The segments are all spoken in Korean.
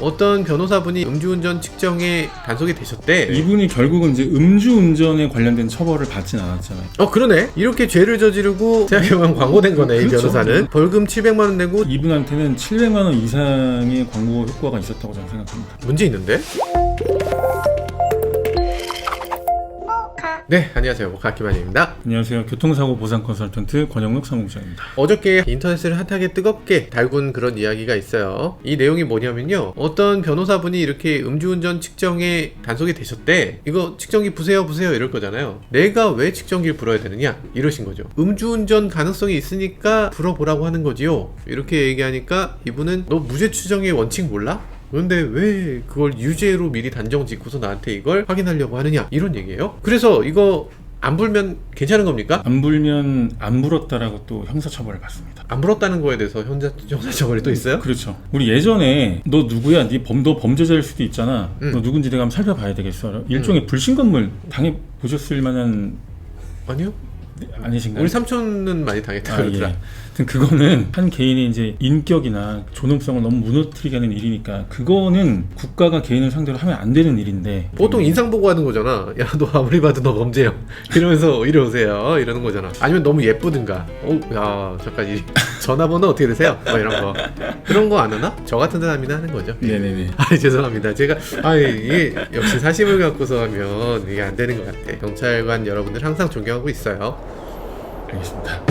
어떤 변호사분이 음주운전 측정에 단속이 되셨대. 이분이 결국은 이제 음주운전에 관련된 처벌을 받진 않았잖아요. 어 그러네. 이렇게 죄를 저지르고 생각해보면 광고된 거네. 이 그렇죠. 변호사는 벌금 700만 원 내고 이분한테는 700만 원 이상의 광고 효과가 있었다고 저는 생각합니다. 문제 있는데? 네, 안녕하세요. 모카키만입니다. 안녕하세요. 교통사고 보상 컨설턴트 권영록 사무국장입니다. 어저께 인터넷을 핫하게 뜨겁게 달군 그런 이야기가 있어요. 이 내용이 뭐냐면요. 어떤 변호사분이 이렇게 음주운전 측정에 단속이 되셨대. 이거 측정기 부세요, 부세요 이럴 거잖아요. 내가 왜 측정기를 불어야 되느냐? 이러신 거죠. 음주운전 가능성이 있으니까 불어보라고 하는 거지요. 이렇게 얘기하니까 이분은 너 무죄 추정의 원칙 몰라? 그런데 왜 그걸 유죄로 미리 단정 짓고서 나한테 이걸 확인하려고 하느냐 이런 얘기예요. 그래서 이거 안 불면 괜찮은 겁니까? 안 불면 안 불었다라고 또 형사처벌을 받습니다. 안 불었다는 거에 대해서 형사 형사처벌이 또 있어요? 그렇죠. 우리 예전에 너 누구야? 네 범, 너 범죄자일 수도 있잖아. 음. 너 누군지 내가 한번 살펴봐야 되겠어. 일종의 불신검물 당해 보셨을 만한 아니요. 아니신가요? 우리 삼촌은 많이 당했다 아, 그러더라. 예. 하여튼 그거는 한 개인의 이제 인격이나 존엄성을 너무 무너뜨리게 하는 일이니까 그거는 국가가 개인을 상대로 하면 안 되는 일인데 보통 인상 보고 하는 거잖아. 야, 너 아무리 봐도 너 범죄야. 이러면서 이리 오세요. 이러는 거잖아. 아니면 너무 예쁘든가. 어, 야, 잠깐 이 전화번호 어떻게 되세요? 뭐 이런 거. 그런 거 안 하나? 저 같은 사람이나 하는 거죠. 네네네. 아 죄송합니다. 제가 아 이게 역시 사심을 갖고서 하면 이게 안 되는 것 같아. 경찰관 여러분들 항상 존경하고 있어요. 알겠습니다.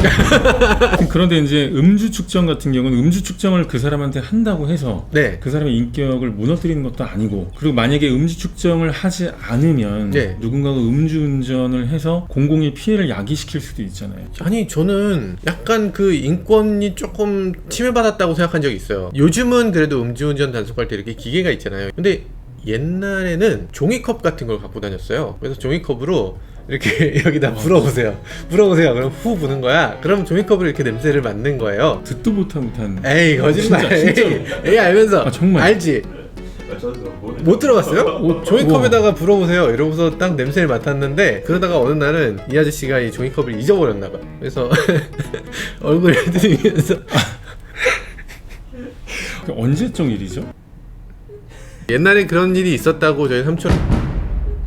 그런데 이제 음주 측정 같은 경우는 음주 측정을 그 사람한테 한다고 해서 네. 그 사람의 인격을 무너뜨리는 것도 아니고 그리고 만약에 음주 측정을 하지 않으면 네. 누군가가 음주운전을 해서 공공의 피해를 야기시킬 수도 있잖아요. 아니 저는 약간 그 인권이 조금 침해받았다고 생각한 적이 있어요. 요즘은 그래도 음주운전 단속할 때 이렇게 기계가 있잖아요. 근데 옛날에는 종이컵 같은 걸 갖고 다녔어요. 그래서 종이컵으로 이렇게 여기다 불어보세요. 불어보세요. 그럼 후 부는 거야. 그럼 종이컵을 이렇게 냄새를 맡는 거예요. 듣도 못한 못한 에이 거짓말. 진짜, 진짜로. 에이, 에이 알면서 아, 정말. 알지. 못 들어봤어요? 종이컵에다가 불어보세요. 이러고서 딱 냄새를 맡았는데 그러다가 어느 날은 이 아저씨가 이 종이컵을 잊어버렸나 봐. 그래서 얼굴에 들이면서 그 언제적 일이죠? 옛날에 그런 일이 있었다고 저희 삼촌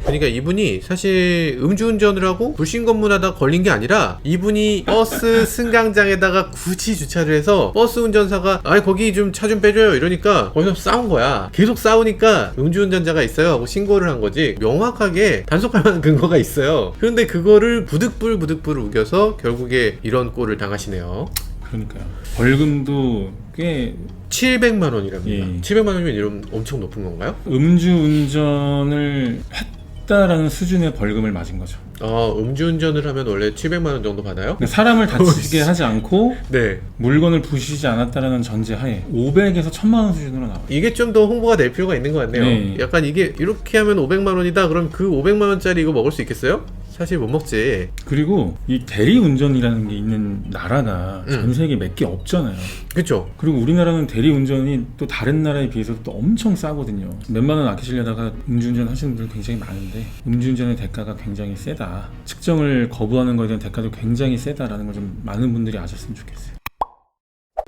그러니까 이분이 사실 음주운전을 하고 불신검문하다 걸린 게 아니라 이분이 버스 승강장에다가 굳이 주차를 해서 버스 운전사가 아 거기 좀차좀 빼줘요 이러니까 거기서 싸운 거야 계속 싸우니까 음주운전자가 있어요 하고 신고를 한 거지 명확하게 단속할 만한 근거가 있어요 그런데 그거를 부득불 부득불 우겨서 결국에 이런 꼴을 당하시네요 그러니까요. 벌금도 꽤 700만 원이랍니다 예. 700만 원이면 이런 엄청 높은 건가요? 음주 운전을 했 다라는 수준의 벌금을 맞은 거죠. 아, 음주운전을 하면 원래 700만 원 정도 받아요? 사람을 다치게 하지 않고 네. 물건을 부수지 않았다라는 전제 하에 500에서 1000만 원 수준으로 나와요. 이게 좀 더 홍보가 될 필요가 있는 것 같네요. 네. 약간 이게 이렇게 하면 500만 원이다. 그럼 그 500만 원짜리 이거 먹을 수 있겠어요? 사실 못 먹지. 그리고 이 대리운전이라는 게 있는 나라가 음. 전 세계 몇 개 없잖아요. 그쵸? 그리고 우리나라는 대리운전이 또 다른 나라에 비해서 또 엄청 싸거든요. 몇만 원 아끼시려다가 음주운전 하시는 분들 굉장히 많은데 음주운전의 대가가 굉장히 세다. 측정을 거부하는 거에 대한 대가도 굉장히 세다라는 걸 좀 많은 분들이 아셨으면 좋겠어요.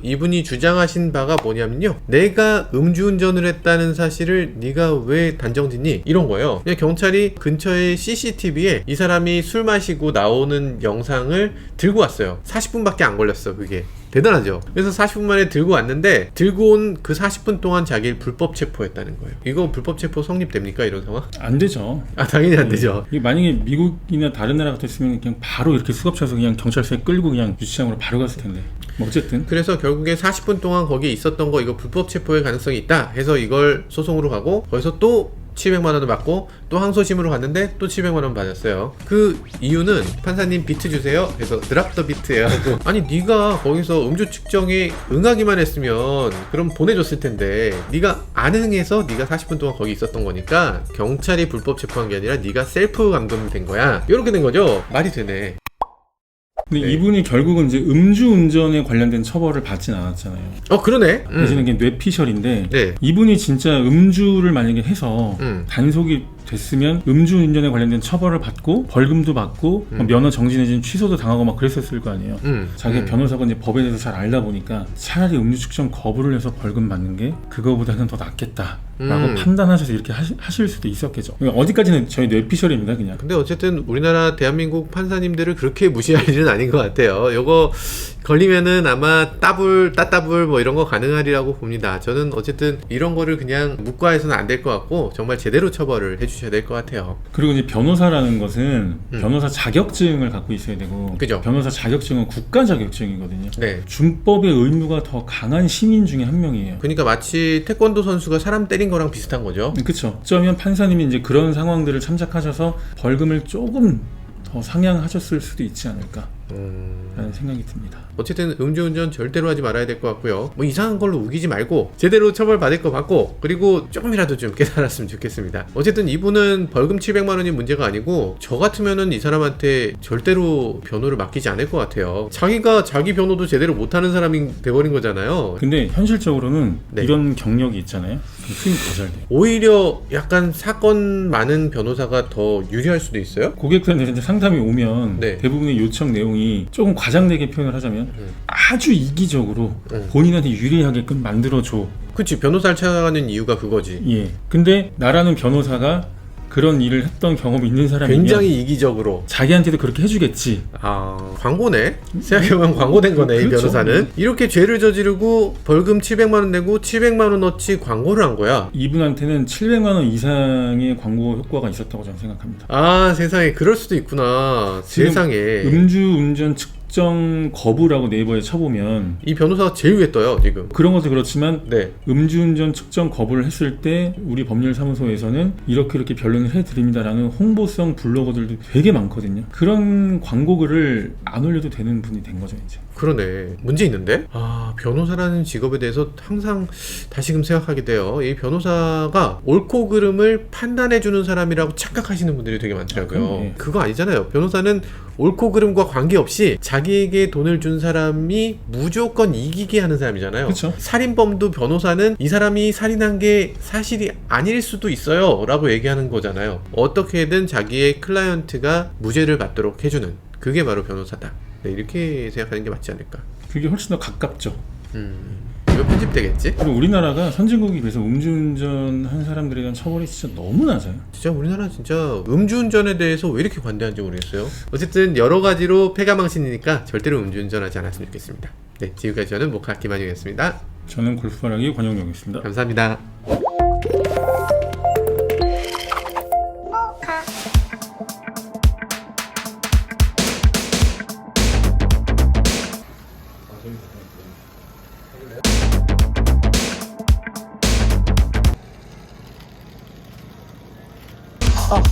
이분이 주장하신 바가 뭐냐면요. 내가 음주운전을 했다는 사실을 네가 왜 단정짓니? 이런 거예요. 그냥 경찰이 근처에 CCTV에 이 사람이 술 마시고 나오는 영상을 들고 왔어요. 40분밖에 안 걸렸어, 그게. 대단하죠. 그래서 40분 만에 들고 왔는데 들고 온 그 40분 동안 자기를 불법 체포했다는 거예요. 이거 불법 체포 성립됩니까? 이런 상황? 안 되죠. 아 당연히 안 되죠. 이게 만약에 미국이나 다른 나라 같았으면 그냥 바로 이렇게 수갑차서 그냥 경찰서에 끌고 그냥 유치장으로 바로 갔을 텐데. 뭐 어쨌든 그래서 결국에 40분 동안 거기에 있었던 거 이거 불법 체포의 가능성이 있다 해서 이걸 소송으로 가고 거기서 또 700만 원을 받고 또 항소심으로 갔는데 또 700만 원 받았어요. 그 이유는 판사님 비트 주세요. 해서 드랍 더 비트예요. 아니 네가 거기서 음주 측정에 응하기만 했으면 그럼 보내줬을 텐데 네가 안 응해서 네가 40분 동안 거기 있었던 거니까 경찰이 불법 체포한 게 아니라 네가 셀프 감금이 된 거야. 이렇게 된 거죠. 말이 되네. 근데 네. 이분이 결국은 이제 음주운전에 관련된 처벌을 받진 않았잖아요. 어 그러네. 음. 대신에 이게 뇌피셜인데 네. 이분이 진짜 음주를 만약에 해서 음. 단속이 됐으면 음주운전에 관련된 처벌을 받고 벌금도 받고 음. 뭐 면허 정지 내지는 취소도 당하고 막 그랬었을 거 아니에요. 음. 자기 음. 변호사가 이제 법에 대해서 잘 알다 보니까 차라리 음주 측정 거부를 해서 벌금 받는 게 그거보다는 더 낫겠다 라고 음. 판단하셔서 이렇게 하시, 하실 수도 있었겠죠. 그러니까 어디까지는 저희 뇌피셜입니다, 그냥. 근데 어쨌든 우리나라 대한민국 판사님들을 그렇게 무시할 일은 아닌 것 같아요. 요거 걸리면은 아마 따불, 따따불 뭐 이런 거 가능하리라고 봅니다. 저는 어쨌든 이런 거를 그냥 묵과해서는 안 될 것 같고 정말 제대로 처벌을 해주 셔야 될 것 같아요. 그리고 이제 변호사라는 것은 음. 변호사 자격증을 갖고 있어야 되고 그죠. 변호사 자격증은 국가 자격증이거든요. 네. 준법의 의무가 더 강한 시민 중에 한 명이에요. 그러니까 마치 태권도 선수가 사람 때린 거랑 비슷한 거죠. 그렇죠. 어쩌면 판사님이 이제 그런 상황들을 참작하셔서 벌금을 조금 더 상향하셨을 수도 있지 않을까 라는 음... 생각이 듭니다. 어쨌든 음주운전 절대로 하지 말아야 될 것 같고요. 뭐 이상한 걸로 우기지 말고 제대로 처벌 받을 거 받고 그리고 조금이라도 좀 깨달았으면 좋겠습니다. 어쨌든 이분은 벌금 700만 원이 문제가 아니고 저 같으면은 이 사람한테 절대로 변호를 맡기지 않을 것 같아요. 자기가 자기 변호도 제대로 못하는 사람이 돼버린 거잖아요. 근데 현실적으로는 네. 이런 경력이 있잖아요. 수익 더 잘 돼요. 오히려 약간 사건 많은 변호사가 더 유리할 수도 있어요. 고객들한테 이제 상담이 오면 네. 대부분의 요청 내용이 조금 과장되게 표현을 하자면 음. 아주 이기적으로 음. 본인한테 유리하게끔 만들어줘. 그치 변호사를 찾아가는 이유가 그거지. 예. 근데 나라는 변호사가 그런 일을 했던 경험이 있는 사람이면 굉장히 이기적으로. 자기한테도 그렇게 해주겠지. 아 광고네. 생각해보면 광고된 거네 이 그렇죠. 변호사는. 이렇게 죄를 저지르고 벌금 700만 원 내고 700만 원어치 광고를 한 거야. 이분한테는 700만 원 이상의 광고 효과가 있었다고 저는 생각합니다. 아 세상에. 그럴 수도 있구나. 지금 세상에. 음주 운전 측 정 거부라고 네이버에 쳐보면 이 변호사가 제일 위에 떠요 지금. 그런 것도 그렇지만 네. 음주운전 측정 거부를 했을 때 우리 법률사무소에서는 이렇게 이렇게 변론을 해드립니다라는 홍보성 블로거들도 되게 많거든요. 그런 광고글을 안 올려도 되는 분이 된 거죠 이제. 그러네. 문제 있는데? 아 변호사라는 직업에 대해서 항상 다시금 생각하게 돼요. 이 변호사가 옳고 그름을 판단해 주는 사람이라고 착각하시는 분들이 되게 많더라고요. 아, 그럼요. 그거 아니잖아요. 변호사는 옳고 그름과 관계없이 자 기에게 돈을 준 사람이 무조건 이기게 하는 사람이잖아요. 그쵸. 살인범도 변호사는 이 사람이 살인한 게 사실이 아닐 수도 있어요. 라고 얘기하는 거잖아요. 어떻게든 자기의 클라이언트가 무죄를 받도록 해주는 그게 바로 변호사다. 네, 이렇게 생각하는 게 맞지 않을까. 그게 훨씬 더 가깝죠. 음, 이거 편집되겠지? 그리고 우리나라가 선진국에 비해서 음주운전 한 사람들에 대한 처벌이 진짜 너무 낮아요. 진짜 우리나라 진짜 음주운전에 대해서 왜 이렇게 관대한지 모르겠어요. 어쨌든 여러 가지로 폐가망신이니까 절대로 음주운전하지 않았으면 좋겠습니다. 네, 지금까지 저는 목학 김한용이었습니다. 저는 골프바라기 권영용이었습니다. 감사합니다. 어,